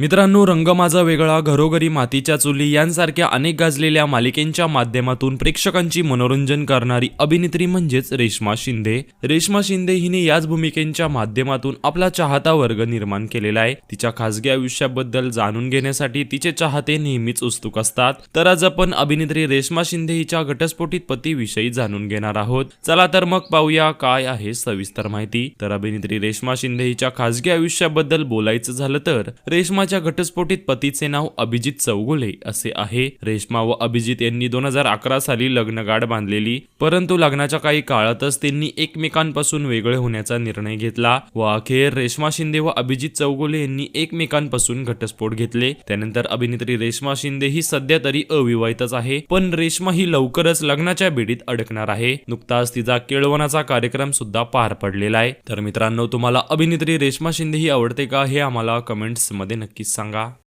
मित्रांनो रंग माझा वेगळा घरोघरी मातीच्या चुली यांसारख्या अनेक गाजलेल्या मालिकेंच्या माध्यमातून प्रेक्षकांची मनोरंजन करणारी अभिनेत्री म्हणजेच रेश्मा शिंदे. रेश्मा शिंदे हिने याच भूमिकेच्या माध्यमातून आपला चाहता वर्ग निर्माण केलेला आहे. तिच्या खासगी आयुष्याबद्दल जाणून घेण्यासाठी तिचे चाहते नेहमीच उत्सुक असतात. तर आज आपण अभिनेत्री रेश्मा शिंदे हिच्या घटस्फोटित पतीविषयी जाणून घेणार आहोत. चला तर मग पाहूया काय आहे सविस्तर माहिती. तर अभिनेत्री रेश्मा शिंदे हिच्या खासगी आयुष्याबद्दल बोलायचं झालं तर रेश्मा रेश्माच्या घटस्फोटीत पतीचे नाव अभिजित चौगुले असे आहे. रेश्मा व अभिजित यांनी दोन हजार अकरा साली लग्नगाठ बांधलेली. परंतु लग्नाच्या काही काळातच त्यांनी एकमेकांपासून वेगळे होण्याचा निर्णय घेतला व अखेर रेश्मा शिंदे व अभिजित चौगुले यांनी एकमेकांपासून घटस्फोट घेतले. त्यानंतर अभिनेत्री रेश्मा शिंदे ही सध्या तरी अविवाहितच आहे. पण रेश्मा ही लवकरच लग्नाच्या बेडीत अडकणार आहे. नुकताच तिचा केळवणाचा कार्यक्रम सुद्धा पार पडलेला आहे. तर मित्रांनो तुम्हाला अभिनेत्री रेश्मा शिंदे ही आवडते का हे आम्हाला कमेंट्समध्ये नक्की किस्सांगा